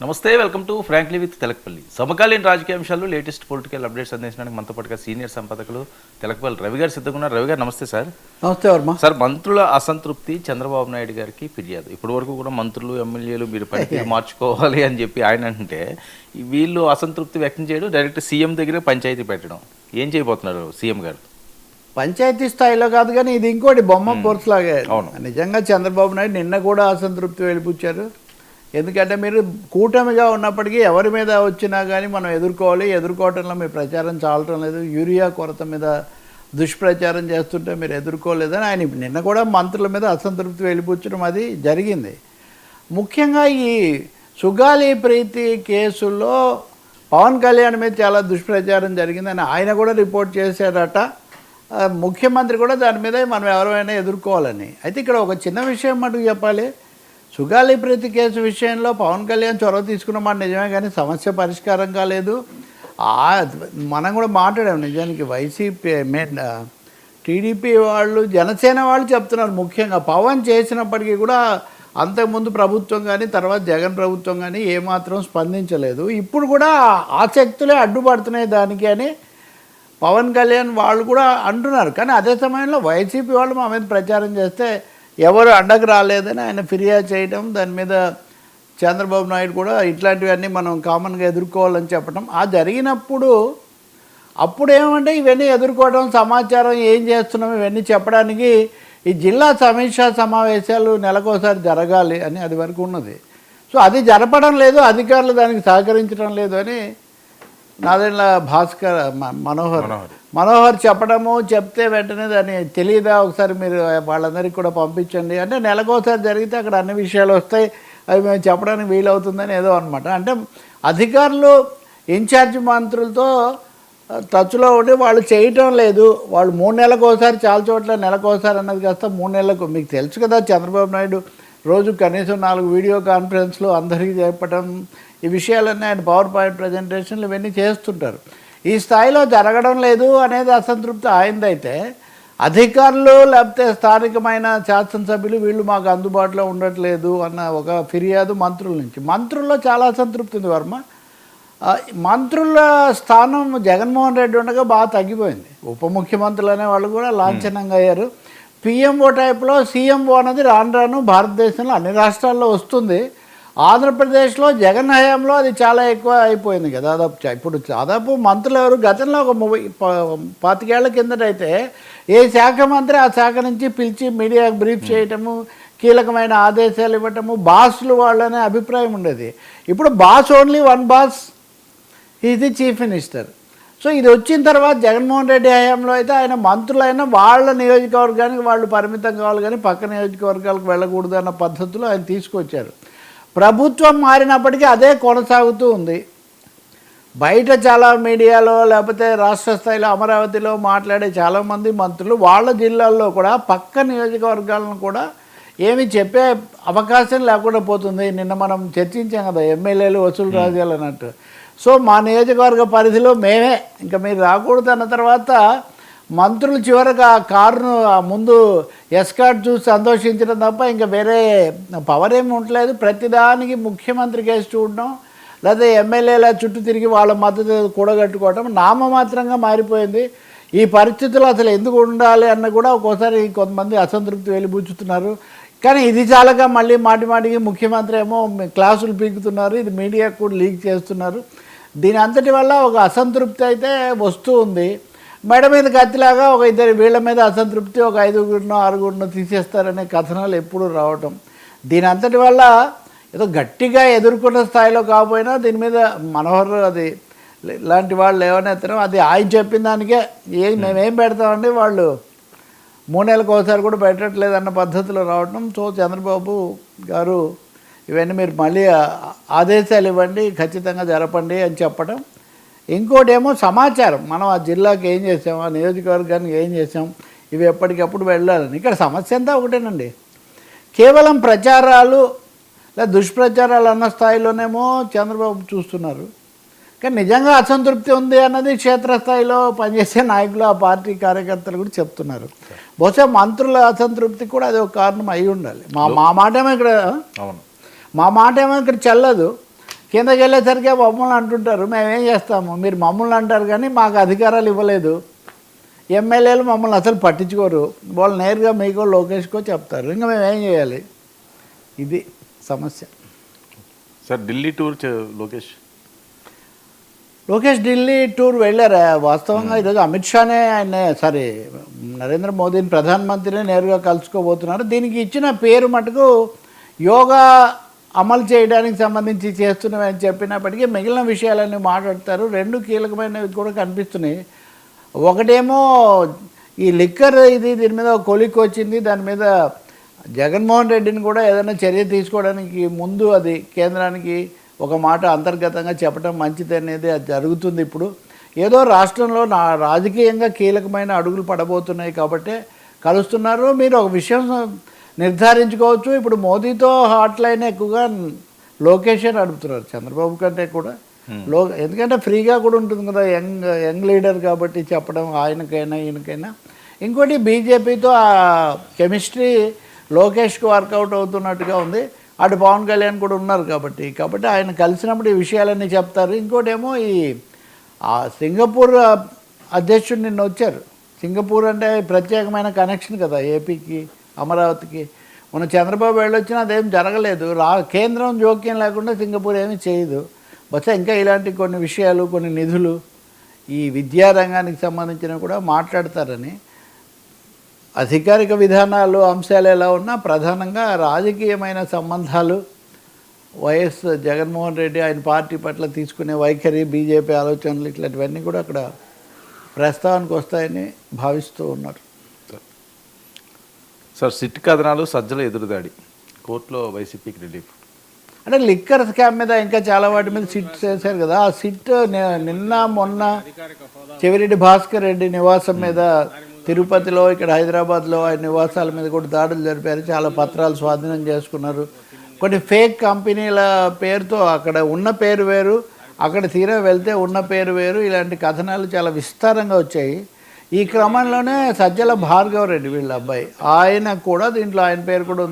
Namaste welcome to frankly with Telakapalli. సమకాలీన రాజకీయ అంశాలు లేటెస్ట్ పొలిటికల్ అప్డేట్స్ అందించడానికి మనతో పాటుగా సీనియర్ సంపాదకులు తెలకపల్లి రవి గారు సిద్ధంగా రవి గారు నమస్తే సార్. నమస్తే వర్మ. సార్ మంత్రుల అసంతృప్తి చంద్రబాబు నాయుడు గారికి ఫిర్యాదు. ఇప్పటి వరకు కూడా మంత్రులు ఎమ్మెల్యేలు మీరు పనితీరు మార్చుకోవాలి అని చెప్పి ఆయన అంటే వీళ్ళు అసంతృప్తి వ్యక్తం చేయడం డైరెక్ట్ సీఎం దగ్గరే పంచాయతీ పెట్టడం. ఏం చేయబోతున్నారు సీఎం గారు? పంచాయతీ స్థాయిలో కాదు కానీ ఇది ఇంకోటి బొమ్మ లాగే. అవును. నిజంగా చంద్రబాబు నాయుడు నిన్న కూడా అసంతృప్తి వెళ్ళిపుచ్చారు ఎందుకంటే మీరు కూటమిగా ఉన్నప్పటికీ ఎవరి మీద వచ్చినా కానీ మనం ఎదుర్కోవాలి. ఎదుర్కోవటంలో మీ ప్రచారం చాలటం లేదు. యూరియా కొరత మీద దుష్ప్రచారం చేస్తుంటే మీరు ఎదుర్కోలేదని ఆయన నిన్న కూడా మంత్రుల మీద అసంతృప్తి వెళ్ళిపుచ్చడం అది జరిగింది. ముఖ్యంగా ఈ సుగాలి ప్రీతి కేసుల్లో పవన్ కళ్యాణ్ మీద చాలా దుష్ప్రచారం జరిగిందని ఆయన కూడా రిపోర్ట్ చేశాడట ముఖ్యమంత్రి కూడా దాని మీద మనం ఎవరైనా ఎదుర్కోవాలని. అయితే ఇక్కడ ఒక చిన్న విషయం మటుకు చెప్పాలి. సుగాలి ప్రీతి కేసు విషయంలో పవన్ కళ్యాణ్ చొరవ తీసుకున్న మాట నిజమే కానీ సమస్య పరిష్కారం కాలేదు మనం కూడా మాట్లాడాం నిజానికి వైసీపీ మెయిన్ టీడీపీ వాళ్ళు జనసేన వాళ్ళు చెప్తున్నారు ముఖ్యంగా. పవన్ చేసినప్పటికీ కూడా అంతకుముందు ప్రభుత్వం కానీ తర్వాత జగన్ ప్రభుత్వం కానీ ఏమాత్రం స్పందించలేదు. ఇప్పుడు కూడా ఆసక్తులే అడ్డుపడుతున్నాయి దానికి అని పవన్ కళ్యాణ్ వాళ్ళు కూడా అంటున్నారు. కానీ అదే సమయంలో వైసీపీ వాళ్ళు మా మీద ప్రచారం చేస్తే ఎవరు అండకు రాలేదని ఆయన ఫిర్యాదు చేయడం దాని మీద చంద్రబాబు నాయుడు కూడా ఇట్లాంటివన్నీ మనం కామన్గా ఎదుర్కోవాలని చెప్పడం. ఆ జరిగినప్పుడు అప్పుడు ఏమంటే ఇవన్నీ ఎదుర్కోవడం సమాచారం ఏం చేస్తున్నాం ఇవన్నీ చెప్పడానికి ఈ జిల్లా సమీక్షా సమావేశాలు నెలకోసారి జరగాలి అని అది వరకు ఉన్నది. సో అది జరపడం లేదు అధికారులు దానికి సహకరించడం లేదు అని నాదెండ్ల భాస్కర్ మనోహర్. మనోహర్. చెప్పడము చెప్తే వెంటనే దాన్ని తెలియదా? ఒకసారి మీరు వాళ్ళందరికీ కూడా పంపించండి. అంటే నెలకోసారి జరిగితే అక్కడ అన్ని విషయాలు వస్తాయి. అవి మేము చెప్పడానికి వీలవుతుందని ఏదో అనమాట అంటే అధికారులు ఇన్ఛార్జ్ మంత్రులతో టచ్లో ఉండి వాళ్ళు చేయటం లేదు. వాళ్ళు మూడు నెలలకు ఒకసారి చాలా చోట్ల నెలకు ఒకసారి అన్నది కాస్త మూడు నెలలకు. మీకు తెలుసు కదా చంద్రబాబు నాయుడు రోజు కనీసం నాలుగు వీడియో కాన్ఫరెన్స్లు అందరికీ చెప్పడం ఈ విషయాలన్నీ ఆయన పవర్ పాయింట్ ప్రజెంటేషన్లు ఇవన్నీ చేస్తుంటారు. ఈ స్థాయిలో జరగడం లేదు అనేది అసంతృప్తి ఆయనదైతే అధికారులు లేకపోతే స్థానికమైన శాసనసభ్యులు వీళ్ళు మాకు అందుబాటులో ఉండట్లేదు అన్న ఒక ఫిర్యాదు మంత్రుల నుంచి. మంత్రుల్లో చాలా అసంతృప్తి ఉంది వర్మ. మంత్రుల స్థానం జగన్మోహన్ రెడ్డి ఉండగా బాగా తగ్గిపోయింది. ఉప ముఖ్యమంత్రులు అనే వాళ్ళు కూడా లాంఛనంగా అయ్యారు. పిఎంఓ టైప్లో సీఎంఓ అనేది రాను రాను భారతదేశంలో అన్ని రాష్ట్రాల్లో వస్తుంది. ఆంధ్రప్రదేశ్లో జగన్ హయాంలో అది చాలా ఎక్కువ అయిపోయింది కదా దాదాపు ఇప్పుడు దాదాపు మంత్రులు ఎవరు? గతంలో ఒక ముప్పై పాతికేళ్ళ కిందటైతే ఏ శాఖ మంత్రి ఆ శాఖ నుంచి పిలిచి మీడియాకు బ్రీఫ్ చేయటము కీలకమైన ఆదేశాలు ఇవ్వటము బాస్లు వాళ్ళనే అభిప్రాయం ఉండేది. ఇప్పుడు బాస్ ఓన్లీ వన్ బాస్ ఇది చీఫ్ మినిస్టర్. సో ఇది వచ్చిన తర్వాత జగన్మోహన్ రెడ్డి హయాంలో అయితే ఆయన మంత్రులైనా వాళ్ళ నియోజకవర్గానికి వాళ్ళు పరిమితం కావాలి కానీ పక్క నియోజకవర్గాలకు వెళ్ళకూడదు అన్న పద్ధతిలో ఆయన తీసుకొచ్చారు. ప్రభుత్వం మారినప్పటికీ అదే కొనసాగుతూ ఉంది. బయట చాలా మీడియాలో లేకపోతే రాష్ట్ర స్థాయిలో అమరావతిలో మాట్లాడే చాలామంది మంత్రులు వాళ్ళ జిల్లాల్లో కూడా పక్క నియోజకవర్గాలను కూడా ఏమి చెప్పే అవకాశం లేకుండా పోతుంది. నిన్న మనం చర్చించాం కదా ఎమ్మెల్యేలు వసూలు రాజాలు అన్నట్టు. సో మా నియోజకవర్గ పరిధిలో మేమే. ఇంకా మీరు రాకూడదు అన్న తర్వాత మంత్రులు చివరికి ఆ కారును ముందు ఎస్కాట్ చూసి సంతోషించడం తప్ప ఇంకా వేరే పవర్ ఏమి ఉండలేదు. ప్రతిదానికి ముఖ్యమంత్రి కేసు చూడడం లేదా ఎమ్మెల్యేల చుట్టూ తిరిగి వాళ్ళ మద్దతు కూడగట్టుకోవడం నామమాత్రంగా మారిపోయింది. ఈ పరిస్థితులు అసలు ఎందుకు ఉండాలి అన్న కూడా ఒక్కోసారి కొంతమంది అసంతృప్తి వెలిబుచ్చుతున్నారు. కానీ ఇది చాలగా మళ్ళీ మాటి మాటికి ముఖ్యమంత్రి ఏమో క్లాసులు పీకుతున్నారు ఇది మీడియాకు కూడా లీక్ చేస్తున్నారు. దీని అంతటి వల్ల ఒక అసంతృప్తి అయితే వస్తూ ఉంది. మెడ మీద కత్తిలాగా ఒక ఇద్దరు వీళ్ళ మీద అసంతృప్తి ఒక ఐదుగురినో ఆరుగురినో తీసేస్తారనే కథనాలు ఎప్పుడూ రావటం. దీని అంతటి వల్ల ఏదో గట్టిగా ఎదుర్కొన్న స్థాయిలో కాకపోయినా దీని మీద మనోహర్ అది ఇలాంటి వాళ్ళు ఏమనేస్తారో అది ఆయన చెప్పిన దానికే ఏ మేమేం పెడతామండి వాళ్ళు మూడు నెలలకు ఒకసారి కూడా పెట్టట్లేదు అన్న పద్ధతిలో రావటం. సో చంద్రబాబు గారు ఇవన్నీ మీరు మళ్ళీ ఆదేశాలు ఇవ్వండి ఖచ్చితంగా జరపండి అని చెప్పడం ఇంకోటి ఏమో సమాచారం. మనం ఆ జిల్లాకి ఏం చేసాం ఆ నియోజకవర్గానికి ఏం చేసాం ఇవి ఎప్పటికప్పుడు వెళ్ళాలని. ఇక్కడ సమస్య అంతా ఒకటేనండి. కేవలం ప్రచారాలు లేదా దుష్ప్రచారాలు అన్న స్థాయిలోనేమో చంద్రబాబు చూస్తున్నారు. కానీ నిజంగా అసంతృప్తి ఉంది అన్నది క్షేత్రస్థాయిలో పనిచేసే నాయకులు ఆ పార్టీ కార్యకర్తలు కూడా చెప్తున్నారు. బహుశా మంత్రుల అసంతృప్తి కూడా అది ఒక కారణం అయి ఉండాలి మా మా మాట ఏమో ఇక్కడ అవును. మా మాట ఏమో ఇక్కడ చెల్లదు. కిందకి వెళ్ళేసరికి మమ్మల్ని అంటుంటారు మేమేం చేస్తాము? మీరు మమ్మల్ని అంటారు కానీ మాకు అధికారాలు ఇవ్వలేదు. ఎమ్మెల్యేలు మమ్మల్ని అసలు పట్టించుకోరు. వాళ్ళు నేరుగా మీకో లోకేష్కో చెప్తారు. ఇంకా మేము ఏం చేయాలి? ఇది సమస్య. Sir Delhi tour Lokesh? Lokesh Delhi tour వెళ్ళారా? వాస్తవంగా ఈరోజు అమిత్ షానే ఆయన సారీ నరేంద్ర మోదీని ప్రధానమంత్రిని నేరుగా కలుసుకోబోతున్నారు. దీనికి ఇచ్చిన పేరు మటుకు యోగా అమలు చేయడానికి సంబంధించి చేస్తున్నామని చెప్పినప్పటికీ మిగిలిన విషయాలన్నీ మాట్లాడతారు. రెండు కీలకమైనవి కూడా కనిపిస్తున్నాయి. ఒకటేమో ఈ లిక్కర్ ఇది దీని మీద ఒక కొలిక్ వచ్చింది. దాని మీద జగన్మోహన్ రెడ్డిని కూడా ఏదైనా చర్య తీసుకోవడానికి ముందు అది కేంద్రానికి ఒక మాట అంతర్గతంగా చెప్పడం మంచిది అనేది అది జరుగుతుంది ఇప్పుడు. ఏదో రాష్ట్రంలో నా రాజకీయంగా కీలకమైన అడుగులు పడబోతున్నాయి కాబట్టి కలుస్తున్నారు. మీరు ఒక విషయం నిర్ధారించుకోవచ్చు. ఇప్పుడు మోదీతో హాట్ లైన్ ఎక్కువగా లోకేషే నడుపుతున్నారు చంద్రబాబు కంటే కూడా. లో ఎందుకంటే ఫ్రీగా కూడా ఉంటుంది కదా యంగ్ యంగ్ లీడర్ కాబట్టి చెప్పడం ఆయనకైనా ఈయనకైనా. ఇంకోటి బీజేపీతో ఆ కెమిస్ట్రీ లోకేష్కి వర్కౌట్ అవుతున్నట్టుగా ఉంది. అటు పవన్ కళ్యాణ్ కూడా ఉన్నారు కాబట్టి కాబట్టి ఆయన కలిసినప్పుడు ఈ విషయాలన్నీ చెప్తారు. ఇంకోటి ఏమో ఈ సింగపూర్ అధ్యక్షుడు నిన్న వచ్చారు. సింగపూర్ అంటే ప్రత్యేకమైన కనెక్షన్ కదా ఏపీకి. అమరావతికి. మన చంద్రబాబు వెళ్ళొచ్చినా అదేం జరగలేదు. రా కేంద్రం జోక్యం లేకుండా సింగపూర్ ఏమీ చేయదు. బహుశా ఇంకా ఇలాంటి కొన్ని విషయాలు కొన్ని నిధులు ఈ విద్యారంగానికి సంబంధించిన కూడా మాట్లాడతారని. అధికారిక విధానాలు అంశాలు ఎలా ఉన్నా ప్రధానంగా రాజకీయమైన సంబంధాలు. వైఎస్ జగన్మోహన్ రెడ్డి ఆయన పార్టీ పట్ల తీసుకునే వైఖరి బీజేపీ ఆలోచనలు ఇట్లాంటివన్నీ కూడా అక్కడ ప్రస్తావనకు వస్తాయని భావిస్తూ ఉన్నారు. సార్ సిట్ కథనాలు సజ్జల ఎదురుదాడి. కోర్టులో వైసీపీకి రిలీఫ్. అంటే లిక్కర్ స్కామ్ మీద ఇంకా చాలా వాటి మీద సిట్ చేశారు కదా. ఆ సిట్ నిన్న మొన్న చెవిరెడ్డి భాస్కర్ రెడ్డి నివాసం మీద తిరుపతిలో ఇక్కడ హైదరాబాద్లో ఆయన నివాసాల మీద కూడా దాడులు జరిపారు. చాలా పత్రాలు స్వాధీనం చేసుకున్నారు. కొన్ని ఫేక్ కంపెనీల పేరుతో అక్కడ ఉన్న పేరు వేరు అక్కడ తీరా వెళ్తే ఉన్న పేరు వేరు. ఇలాంటి కథనాలు చాలా విస్తారంగా వచ్చాయి. ఈ క్రమంలోనే సజ్జల భార్గవరెడ్డి వీళ్ళ అబ్బాయి. ఆయన కూడా దీంట్లో ఆయన పేరు కూడా